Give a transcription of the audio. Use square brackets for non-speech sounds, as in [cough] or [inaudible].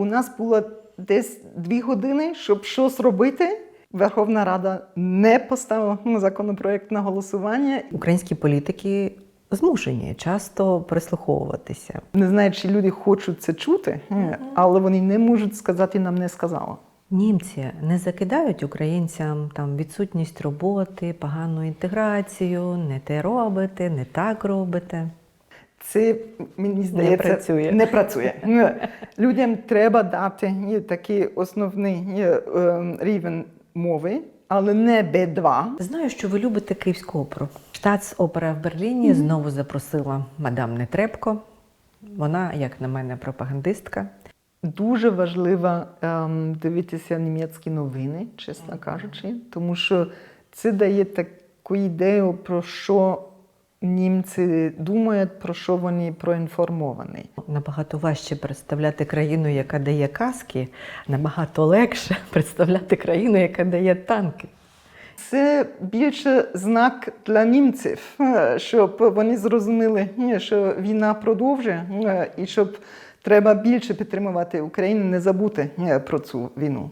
у нас було десь дві години, щоб щось робити. Верховна Рада не поставила законопроект на голосування. Українські політики змушені часто прислуховуватися. Не знаю, чи люди хочуть це чути, але вони не можуть сказати нам не сказала. Німці не закидають українцям там відсутність роботи, погану інтеграцію, не те робите, не так робите. Це мені здається працює. Не працює. Людям треба дати ні, такий основний ні, ем, рівень мови, але не Б2. Знаю, що ви любите київську оперу. Штатс-опера в Берліні знову запросила мадам Нетребко. Вона, як на мене, пропагандистка. Дуже важливо ем, дивитися німецькі новини, чесно кажучи, тому що це дає таку ідею, про що німці думають, про що вони проінформовані. Набагато важче представляти країну, яка дає каски, набагато легше [laughs] представляти країну, яка дає танки. Це більше знак для німців, щоб вони зрозуміли, що війна продовжує, і щоб треба більше підтримувати Україну, не забути про цю війну.